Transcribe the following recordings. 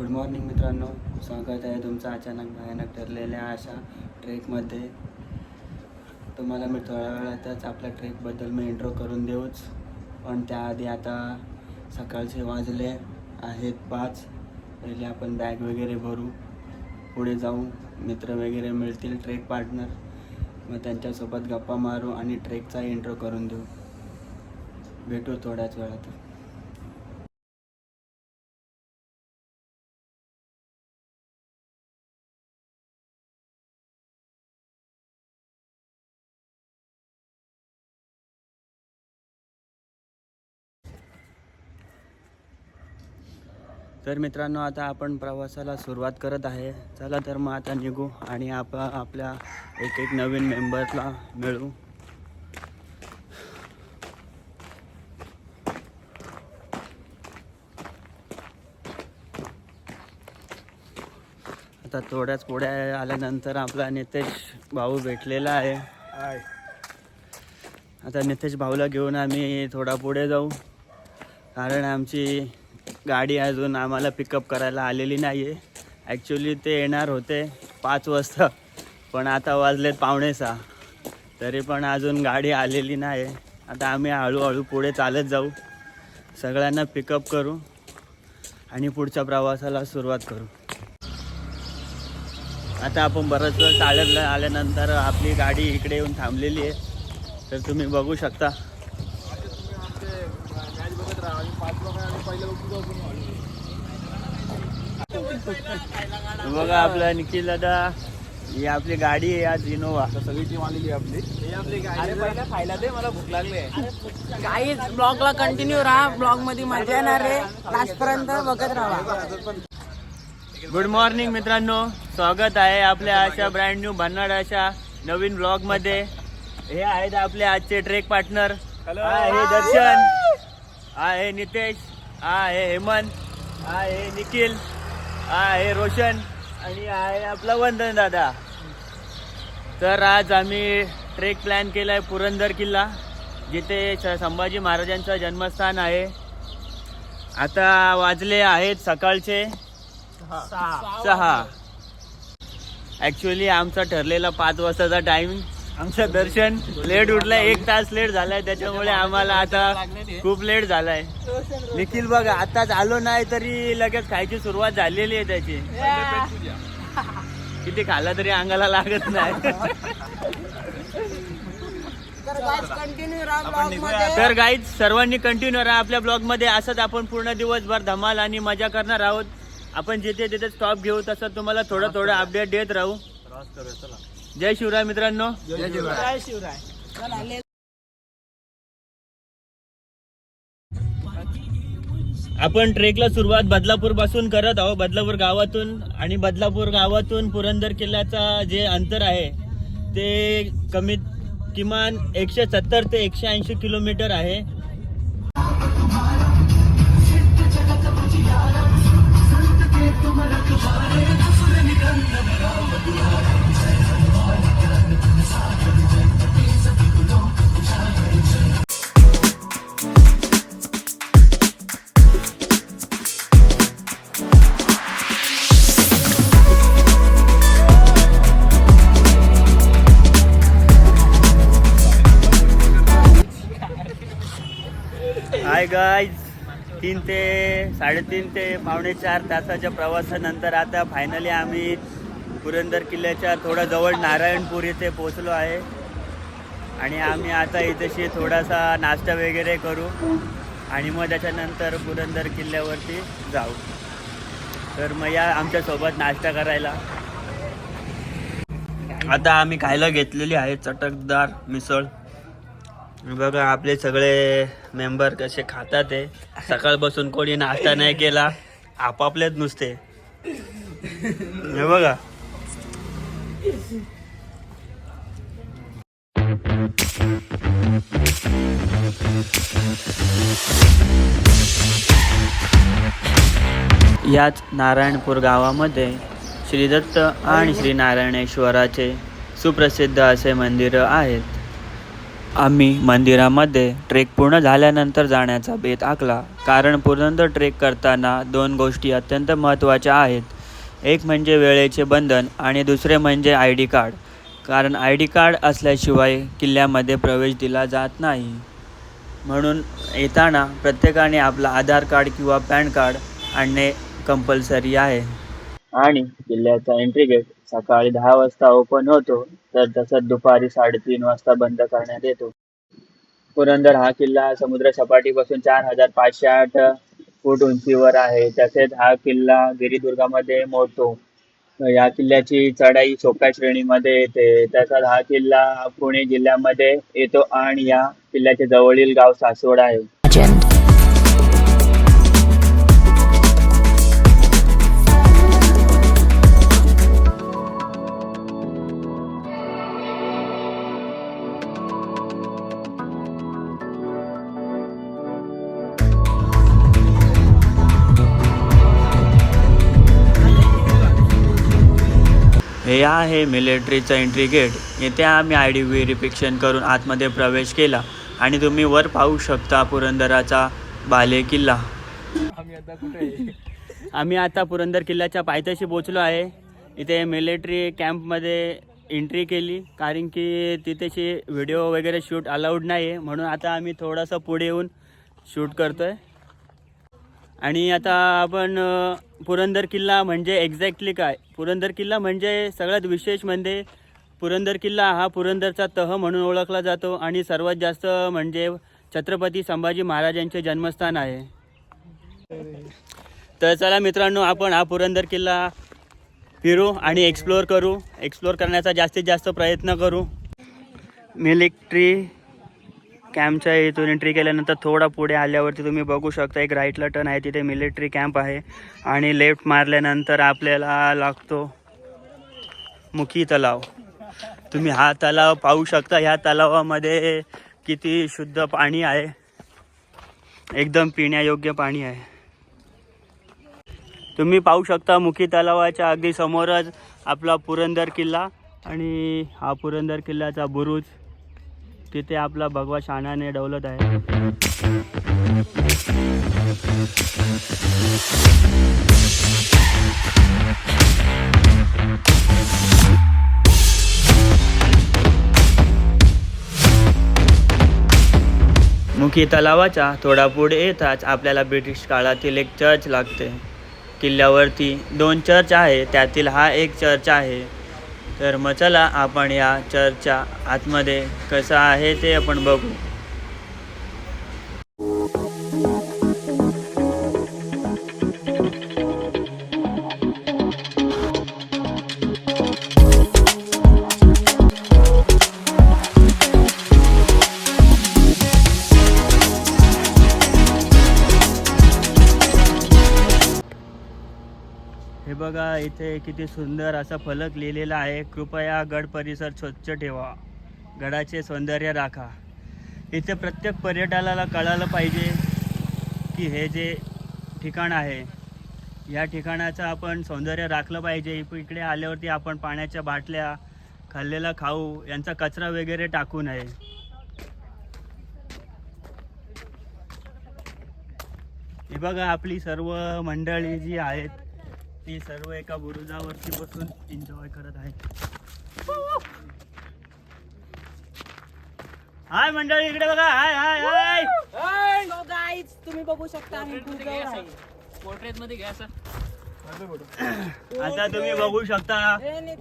Good morning मित्रांनो. स्वागत आहे तुमचं अचानक भयानक ठरलेल्या अशा ट्रेकमध्ये. तुम्हाला मी थोड्या वेळातच आपल्या ट्रेकबद्दल मी इंट्रो करून देऊच. पण त्याआधी आता सकाळचे वाजले आहेत पाच. पहिले आपण बॅग वगैरे भरू. पुढे जाऊ. मित्र वगैरे मिळतील ट्रेक पार्टनर मग त्यांच्यासोबत गप्पा मारू आणि ट्रेकचा इंट्रो करून देऊ. भेटू थोड्याच वेळात. तर मित्रांनो आता आपण प्रवासाला सुरुवात करत आहे. चला तर मग आता निघू आणि आप आपल्या एक एक नवीन मेंबरला मिळू. आता थोड्याच पुढे आल्यानंतर आपला नितेश भाऊ भेटलेला आहे. आता नितेश भाऊला घेऊन आम्ही थोडा पुढे जाऊ. कारण आमची गाडी अजून आम्हाला पिकअप करायला आलेली नाही आहे ॲक्च्युली ते येणार होते पाच वाजता पण आता वाजलेत पावणे सहा. तरी पण अजून गाडी आलेली नाही आता आम्ही हळूहळू पुढे चालत जाऊ. सगळ्यांना पिकअप करू आणि पुढच्या प्रवासाला सुरुवात करू. आता आपण बरंच वेळ चालत आल्यानंतर आपली गाडी इकडे येऊन थांबलेली आहे. तर तुम्ही बघू शकता. बघा आपला निखिल दादा ही आपली गाडी आहे आज इनोवा सगळी टीम आलेली आहे आपली. अरे पहिला खायला दे मला भूक लागली आहे. काही ब्लॉगला कंटिन्यू राहा. ब्लॉगमध्ये मजा येणार आहे. लास्ट पर्यंत बघत राहा. गुड मॉर्निंग मित्रांनो. स्वागत आहे आपल्या अशा ब्रँड न्यू भन्नाड अशा नवीन ब्लॉगमध्ये. हे आहेत आपले आजचे ट्रेक पार्टनर हा हे दर्शन. हा हे नितेश. हा हे हेमंत हा हे निखिल हा हे रोशन आणि हा आहे आपला वंदन दादा. तर आज आम्ही ट्रेक प्लॅन केला आहे पुरंदर किल्ला जिथे संभाजी महाराजांचं जन्मस्थान आहे. आता वाजले आहेत सकाळचे सहा. ऍक्च्युली आमचा ठरलेला पाच वाजताचा टाइम आमचं दर्शन लेट उठलंय एक तास लेट झालाय त्याच्यामुळे आम्हाला आता खूप लेट झालाय. निखिल बघा आताच आलो नाही तरी लगेच खायची सुरुवात झालेली आहे त्याची. किती खाल्ला तरी अंगाला लागत नाही. तर गाईज सर्वांनी कंटिन्यू राहा आपल्या ब्लॉगमध्ये. असंच आपण पूर्ण दिवसभर धमाल आणि मजा करणार आहोत. आपण जिथे जिथे स्टॉप घेऊ तसं तुम्हाला थोडं थोडं अपडेट देत राहू. जय शिवराय मित्रांनो. जय शिवराय. आपण ट्रेकला सुरुवात बदलापूरपासून करत आहोत. बदलापूर गावातून आणि बदलापूर गावातून पुरंदर किल्ल्याचा जे अंतर आहे ते कमीत किमान एकशे सत्तर ते एकशे ऐंशी किलोमीटर आहे. तीन ते साडेतीन ते पावणे चार तासाच्या प्रवासानंतर आता फायनली आम्ही पुरंदर किल्ल्याच्या थोडं जवळ नारायणपूर इथे पोचलो आहे. आणि आम्ही आता इथेशी थोडासा नाश्ता वगैरे करू आणि मग त्याच्यानंतर पुरंदर किल्ल्यावरती जाऊ. तर मग या आमच्यासोबत नाश्ता करायला. आता आम्ही खायला घेतलेली आहे चटकदार मिसळ. बघा आपले सगळे मेंबर कसे खातात आहे बसून कोणी नाश्ता नाही केला आपापलेच नुसते. हे बघा. याच नारायणपूर गावामध्ये श्रीदत्त आणि श्री नारायणेश्वराचे सुप्रसिद्ध असे मंदिरं आहेत. आम्ही मंदिरामध्ये ट्रेक पूर्ण झाल्यानंतर जाण्याचा बेत आखला. कारण पुरंदर ट्रेक करताना दोन गोष्टी अत्यंत महत्त्वाच्या आहेत. एक म्हणजे वेळेचे बंधन आणि दुसरे म्हणजे आय डी कार्ड. कारण आय डी कार्ड असल्याशिवाय किल्ल्यामध्ये प्रवेश दिला जात नाही. म्हणून येताना प्रत्येकाने आपला आधार कार्ड किंवा पॅन कार्ड आणणे कंपल्सरी आहे. आणि किल्ल्याचा एंट्री गेट सकाळी दहा वाजता ओपन होतो तर तसंच दुपारी साडेतीन वाजता बंद करण्यात येतो. पुरंदर हा किल्ला समुद्र सपाटीपासून चार हजार पाचशे आठ फूट उंचीवर आहे. तसेच हा किल्ला गिरिदुर्गामध्ये मोडतो. या किल्ल्याची चढाई सोप्या श्रेणीमध्ये येते. तसाच हा किल्ला पुणे जिल्ह्यामध्ये येतो आणि या किल्ल्याच्या जवळील गाव सासवड आहे. हे आहे मिलिटरीचं एंट्री गेट येथे आम्ही आय डी व्हेरिफिकेशन करून आतमध्ये प्रवेश केला आणि तुम्ही वर पाहू शकता पुरंदराचा बाले किल्ला. आम्ही आता कुठे? आम्ही आता पुरंदर किल्ल्याच्या पायथ्याशी पोचलो आहे. इथे मिलिटरी कॅम्पमध्ये एंट्री केली कारण की तिथेशी व्हिडिओ वगैरे शूट अलाउड नाही आहे म्हणून आता आम्ही थोडंसं पुढे येऊन शूट करतो आहे आणि आता आपण पुरंदर किल्ला म्हणजे एक्झॅक्टली काय? पुरंदर किल्ला म्हणजे सगळ्यात विशेष म्हणजे पुरंदर किल्ला हा पुरंदरचा तह म्हणून ओळखला जातो आणि सर्वात जास्त म्हणजे छत्रपती संभाजी महाराजांचे जन्मस्थान आहे. तर चला मित्रांनो आपण हा पुरंदर किल्ला फिरू आणि एक्सप्लोअर करू. एक्सप्लोअर करण्याचा जास्तीत जास्त प्रयत्न करू. मिलिट्री कॅम्पच्या इथून एंट्री केल्यानंतर थोडा पुढे आल्यावरती तुम्ही बघू शकता एक राईटला टर्न आहे तिथे मिलिटरी कॅम्प आहे. आणि लेफ्ट मारल्यानंतर आपल्याला लागतो मुखी तलाव. तुम्ही हा तलाव पाहू शकता ह्या तलावामध्ये किती शुद्ध पाणी आहे. एकदम पिण्यायोग्य पाणी आहे. तुम्ही पाहू शकता मुखी तलावाच्या अगदी समोरच आपला पुरंदर किल्ला आणि हा पुरंदर किल्ल्याचा बुरुज तिथे आपला भगवा शानाने डवलत आहे. मुखी तलावाच्या थोडा पुढे येताच आपल्याला ब्रिटिश काळातील एक चर्च लागते. किल्ल्यावरती दोन चर्च आहे त्यातील हा एक चर्च आहे. तर मग चला आपण या चर्चच्या आतमध्ये कसं आहे ते आपण बघू. इथे किती सुंदर असा फलक लिहिलेला आहे. कृपया गड परिसर स्वच्छ ठेवा. गडाचे सौंदर्य राखा. इथे प्रत्येक पर्यटकाला कळालं पाहिजे की हे जे ठिकाण आहे या ठिकाणाचं आपण सौंदर्य राखलं पाहिजे. इकडे आल्यावरती आपण पाण्याच्या बाटल्या खाल्लेला खाऊ यांचा कचरा वगैरे टाकू नये. हे बघा आपली सर्व मंडळी जी आहेत ती सर्व एका बुरुजावरती बसून एन्जॉय करत आहेत हाय मंडळी इकडे बघा. हाय हाय हाय. तुम्ही बघू शकता आम्ही बुरुजावर आहे. पोर्ट्रेटमध्ये घ्या सर आता तुम्ही बघू शकता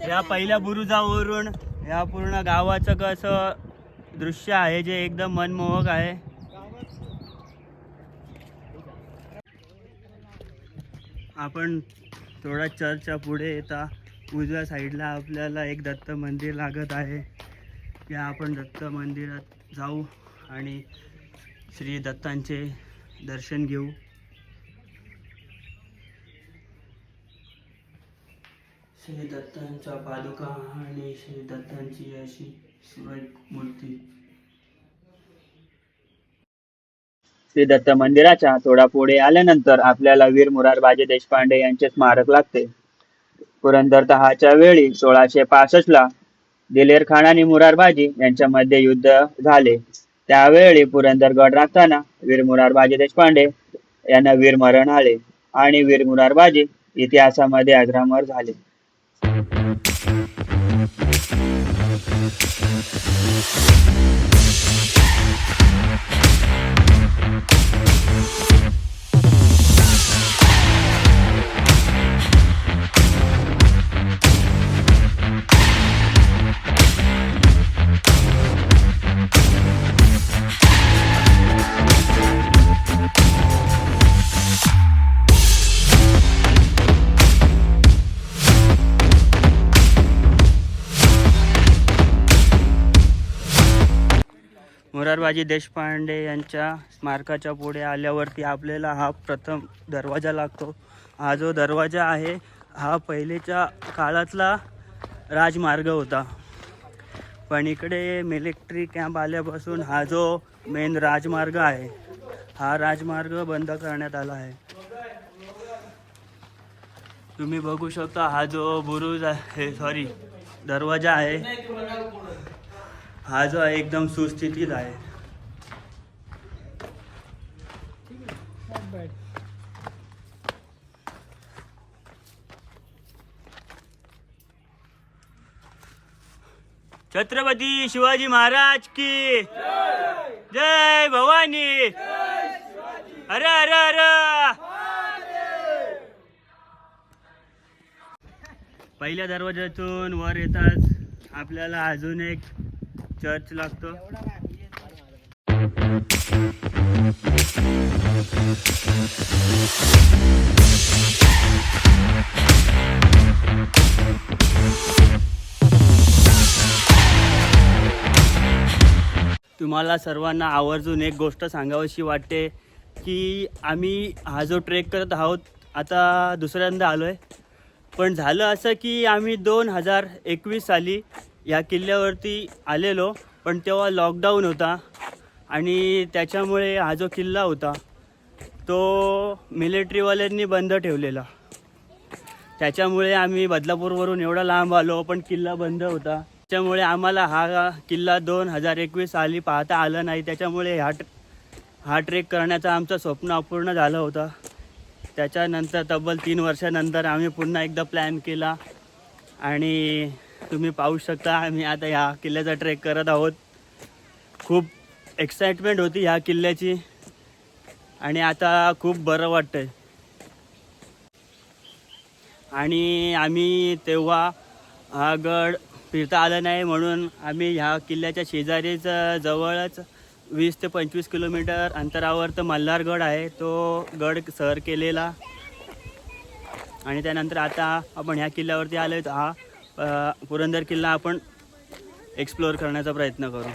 या पहिल्या बुरुजावरून या पूर्ण गावाचं कसं दृश्य आहे जे एकदम मनमोहक आहे. आपण थोडा चर्चच्या पुढे येता. उजव्या साईडला आपल्याला एक दत्त मंदिर लागत आहे. या आपण दत्त मंदिरात जाऊ आणि श्री दत्तांचे दर्शन घेऊ. श्री दत्तांच्या पादुका आणि श्री दत्तांची अशी सुरेख मूर्ती. श्री दत्त मंदिराच्या थोडा पुढे आल्यानंतर आपल्याला वीर मुरारबाजी देशपांडे यांचे स्मारक लागते. पुरंदर तहाच्या वेळी सोळाशे पासष्ट ला दिलेर खान आणि मुरारबाजी यांच्यामध्ये युद्ध झाले. त्यावेळी पुरंदरगड राखताना वीर मुरारबाजी देशपांडे यांना वीर मरण आले आणि वीर मुरारबाजी इतिहासामध्ये अजरामर झाले. Música शिवाजी देशपांडे यांच्या स्मारकाच्या पुढे आल्यावरती आपल्याला हा प्रथम दरवाजा लागतो. हा जो दरवाजा आहे हा पहिलेच्या काळातला राजमार्ग होता. पण इकडे मिलिटरी कॅम्प आल्यापासून हा जो मेन राजमार्ग आहे हा राजमार्ग बंद करण्यात आला आहे. तुम्ही बघू शकता हा जो बुरुज आहे सॉरी दरवाजा आहे हा जो एकदम सुस्थितीत आहे. छत्रपती शिवाजी महाराज की जय भवानी. अरे अरे अरे पहिल्या दरवाज्यातून वर येताच आपल्याला अजून एक चर्च लागतो. तुम्हाला सर्वांना आवर्जून एक गोष्ट सांगावीशी वाटते की आम्ही हा जो ट्रेक करत आहोत आता दुसऱ्यांदा आलो आहे पण झालं असं की आम्ही दोन हजार एकवीस साली या किल्ल्यावरती आलेलो पण तेव्हा लॉकडाऊन होता आणि त्याच्यामुळे हा जो किल्ला होता तो मिलिटरीवाल्यांनी बंद ठेवलेला. त्याच्यामुळे आम्ही बदलापूरवरून एवढा लांब आलो पण किल्ला बंद होता. त्याच्यामुळे आम्हाला हा किल्ला दोन हजार एकवीस साली पाहता आला नाही. त्याच्यामुळे हा हा ट्रेक करण्याचं आमचं स्वप्न अपूर्ण झालं होतं. त्याच्यानंतर तब्बल तीन वर्षानंतर आम्ही पुन्हा एकदा प्लॅन केला. आणि तुम्ही पाहू शकता आम्ही आता ह्या किल्ल्याचा ट्रेक करत आहोत. खूप एक्साइटमेंट होती ह्या किल्ल्याची. आणि आता खूप बरं वाटतंय. आणि आम्ही तेव्हा हा गड फिरता आलं नाही म्हणून आम्ही ह्या किल्ल्याच्या शेजारीच जवळच वीस ते पंचवीस किलोमीटर अंतरावर तर मल्हारगड आहे. तो गड सर केलेला. आणि त्यानंतर आता आपण ह्या किल्ल्यावरती आलो आहे हा पुरंदर किल्ला आपण एक्सप्लोअर करण्याचा प्रयत्न करू.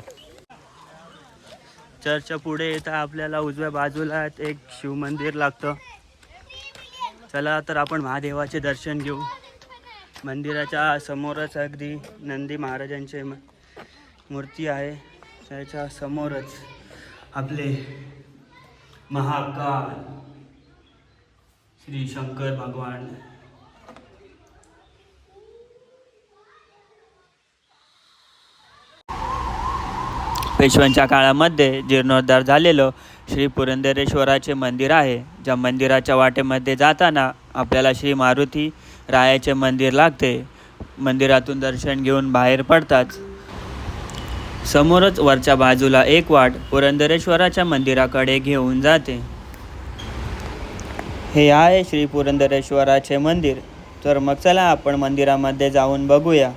चर्चच्या पुढे येता आपल्याला उजव्या बाजूला एक शिवमंदिर लागतं. चला तर आपण महादेवाचे दर्शन घेऊ. मंदिराच्या समोरच अगदी नंदी महाराजांचे मूर्ती आहे. त्याच्या समोरच आपले महाकाल. श्री शंकर भगवान. पेशव्यांच्या काळामध्ये जीर्णोद्धार झालेलं श्री पुरंदरेश्वराचे मंदिर आहे. ज्या मंदिराच्या वाटेमध्ये जाताना आपल्याला श्री मारुती रायाचे मंदिर लागते. मंदिरातून दर्शन घेऊन बाहेर पडताच समोरच वरच्या बाजूला एक वाट पुरंदरेश्वराच्या मंदिराकडे घेऊन जाते. हे आहे श्री पुरंदरेश्वराचे मंदिर. तर मग चला आपण मंदिरामध्ये जाऊन बघूया.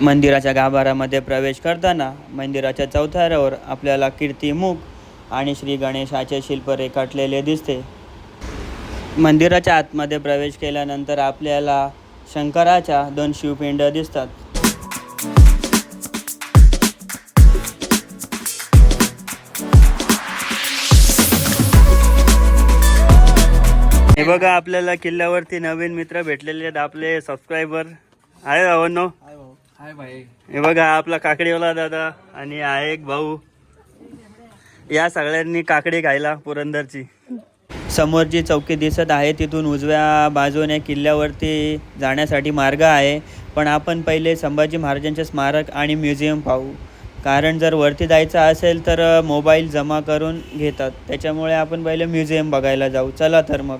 मंदिराच्या गाभाऱ्यामध्ये प्रवेश करताना मंदिराच्या चौथऱ्यावर आपल्याला कीर्तिमुख आणि श्री गणेशाचे शिल्प रेखाटलेले दिसते. मंदिराच्या आतमध्ये प्रवेश केल्यानंतर आपल्याला शंकराच्या दोन शिवपिंड दिसतात. हे बघा आपल्याला किल्ल्यावरती नवीन मित्र भेटलेले आहेत आपले सबस्क्रायबर आहे भावांनो हाय भाई. हे बघा आपला काकडीवाला दादा आणि हा एक भाऊ. या सगळ्यांनी काकडी खायला पुरंदरची. समोरची चौकी दिसत आहे तिथून उजव्या बाजूने किल्ल्यावरती जाण्यासाठी मार्ग आहे. पण आपण पहिले संभाजी महाराजांचे स्मारक आणि म्युझियम पाहू. कारण जर वरती जायचं असेल तर मोबाईल जमा करून घेतात. त्याच्यामुळे आपण पहिले म्युझियम बघायला जाऊ. चला तर मग.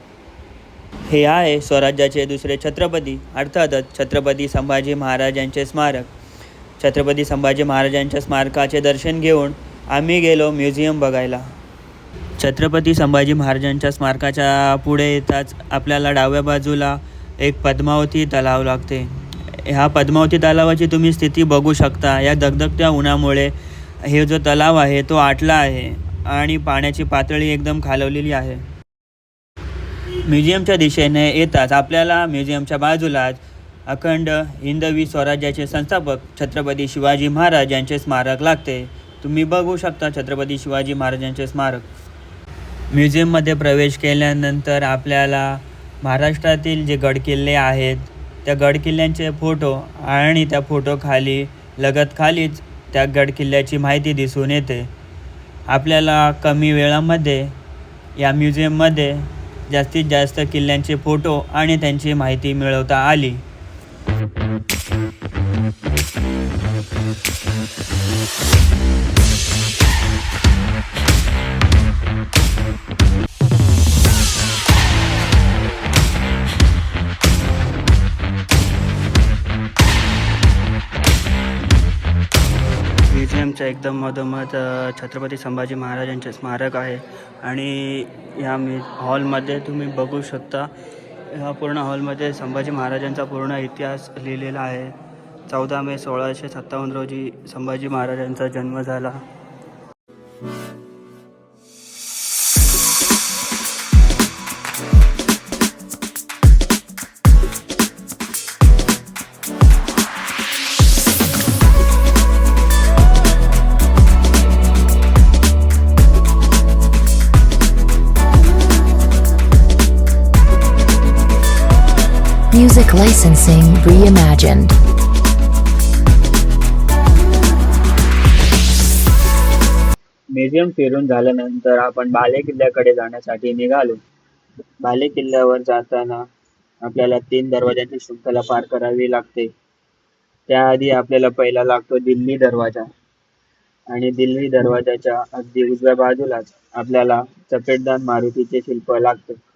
हे आहे स्वराज्याचे दुसरे छत्रपती अर्थातच छत्रपती संभाजी महाराजांचे स्मारक. छत्रपती संभाजी महाराजांच्या स्मारकाचे दर्शन घेऊन आम्ही गेलो म्युझियम बघायला. छत्रपती संभाजी महाराजांच्या स्मारकाच्या पुढे येताच आपल्याला डाव्या बाजूला एक पद्मावती तलाव लागते. ह्या पद्मावती तलावाची तुम्ही स्थिती बघू शकता. या धगधगत्या उन्हामुळे हे जो तलाव आहे तो आटला आहे आणि पाण्याची पातळी एकदम खालवलेली आहे. म्युझियमच्या दिशेने येताच आपल्याला म्युझियमच्या बाजूलाच अखंड हिंदवी स्वराज्याचे संस्थापक छत्रपती शिवाजी महाराज यांचे स्मारक लागते. तुम्ही बघू शकता छत्रपती शिवाजी महाराजांचे स्मारक. म्युझियममध्ये प्रवेश केल्यानंतर आपल्याला महाराष्ट्रातील जे गडकिल्ले आहेत त्या गडकिल्ल्यांचे फोटो आणि त्या फोटो खाली लगत खालीच त्या गडकिल्ल्याची माहिती दिसून येते. आपल्याला कमी वेळामध्ये या म्युझियममध्ये जास्तीत जास्त किल्ल्यांचे फोटो आणि त्यांची माहिती मिळवता आली. म्युझियमच्या एकदम मधोमध छत्रपती संभाजी महाराजांचे स्मारक आहे. आणि या मी हॉलमध्ये तुम्ही बघू शकता ह्या पूर्ण हॉलमध्ये संभाजी महाराजांचा पूर्ण इतिहास लिहिलेला आहे. चौदा मे सोळाशे सत्तावन्न रोजी संभाजी महाराजांचा जन्म झाला. Music licensing reimagined. म्युझियम फिरून झाल्यानंतर आपण बाले किल्ल्याकडे जाण्यासाठी निघालो. बाले किल्ल्यावर जाताना आपल्याला तीन दरवाज्याची शृंखला पार करावी लागते. त्याआधी आपल्याला पहिला लागतो दिल्ली दरवाजा. आणि दिल्ली दरवाजाच्या अगदी उजव्या बाजूलाच आपल्याला चपेटदान मारुतीचे शिल्प लागते.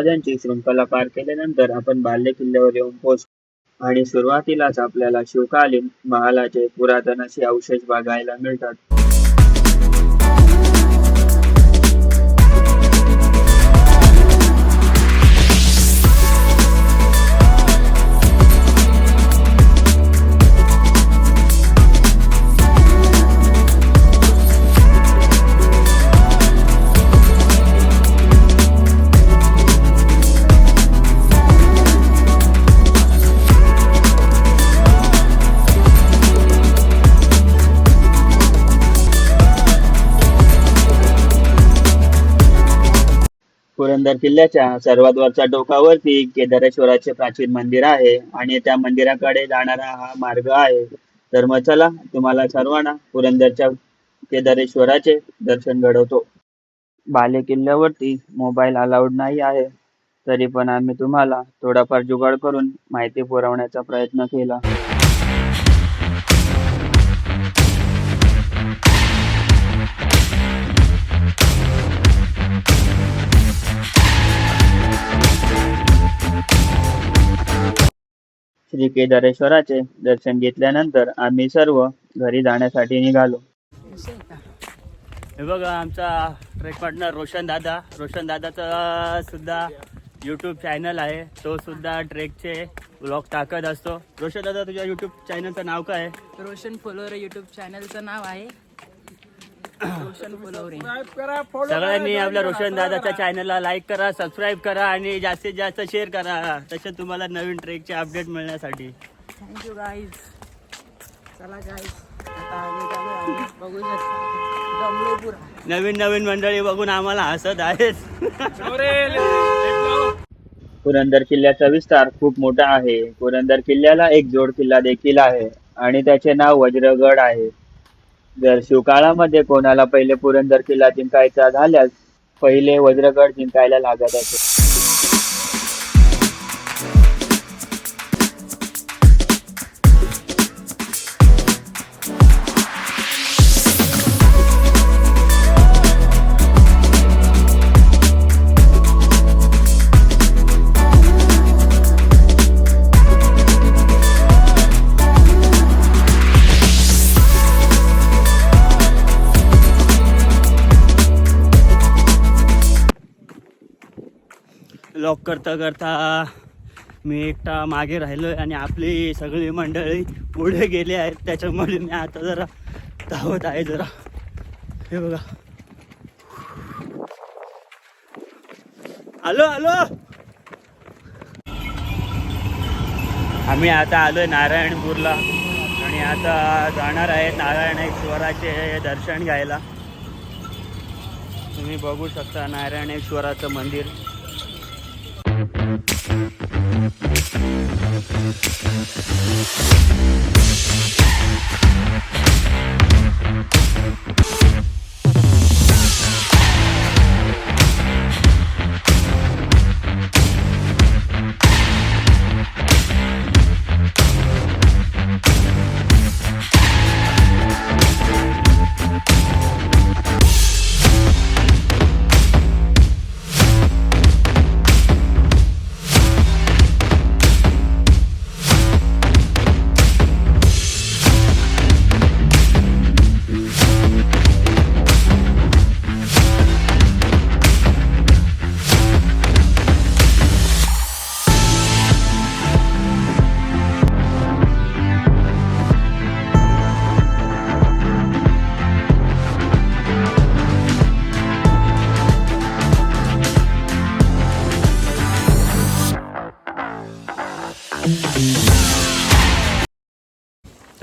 तीन शृंखला पार केल्यानंतर आपण बाल्य किल्ल्यावर येऊन पोहोचतो आणि सुरुवातीलाच आपल्याला शिवकालीन महालाचे पुरातन असे अवशेष बघायला मिळतात. पुरंदर किल्ल्याच्या सर्वात वरच्या डोकावरती केदारेश्वराचे प्राचीन मंदिर आहे आणि त्या मंदिराकडे जाणारा हा मार्ग आहे. तर मग चला तुम्हाला सर्वांना पुरंदरच्या केदारेश्वराचे दर्शन घडवतो. बाले किल्ल्यावरती मोबाईल अलाउड नाही आहे. तरी पण आम्ही तुम्हाला थोडाफार जुगाड करून माहिती पुरवण्याचा प्रयत्न केला. श्री केदारेश्वराचे दर्शन घेतल्यानंतर आम्ही सर्व घरी जाण्यासाठी निघालो. हे बघा आमचा ट्रेक पार्टनर रोशन दादा. रोशन दादाचा सुद्धा यूट्यूब चॅनल आहे. तो सुद्धा ट्रेकचे ब्लॉग टाकत असतो. रोशन दादा तुझ्या यूट्यूब चॅनलचं नाव काय? आहे रोशन फुलोरे युट्यूब चॅनलचं नाव आहे. सगळ्यांनी आपल्या रोशन दादाच्या चॅनलला लाईक करा सबस्क्राईब करा आणि जास्तीत जास्त शेअर करा. तसे तुम्हाला नवीन ट्रेकचे अपडेट मिळण्यासाठी. थँक्यू गाईज चला गाईज. बघू नवीन नवीन मंडळी बघून आम्हाला हसत आहेत. पुरंदर किल्ल्याचा विस्तार खूप मोठा आहे. पुरंदर किल्ल्याला एक जोड किल्ला देखील आहे आणि त्याचे नाव वज्रगड आहे. जर शिवकाळामध्ये कोणाला पहिले पुरंदर किल्ला जिंकायचा झाल्यास पहिले वज्रगड जिंकायला लागत असे. लॉक करता करता मी एकटा मागे राहिलोय आणि आपली सगळी मंडळी पुढे गेली आहेत. त्याच्यामुळे मी आता जरा धावत आहे जरा. हे बघा. आलो आलो! आम्ही आता आलोय नारायणपूरला. आणि आता जाणार आहे नारायणेश्वराचे दर्शन घ्यायला. तुम्ही बघू शकता नारायणेश्वराचं मंदिर. Thank you.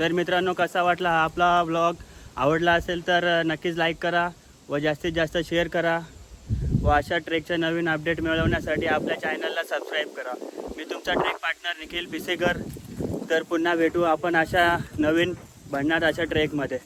तर मित्रांनो कसा वाटला हा आपला ब्लॉग आवडला असेल तर नक्कीच लाईक करा व जास्तीत जास्त शेअर करा व अशा ट्रेकचे नवीन अपडेट मिळवण्यासाठी आपल्या चॅनलला सबस्क्राईब करा. मी तुमचा ट्रेक पार्टनर निखिल पिसेकर तर पुन्हा भेटू आपण अशा नवीन भन्नाट अशा ट्रेकमध्ये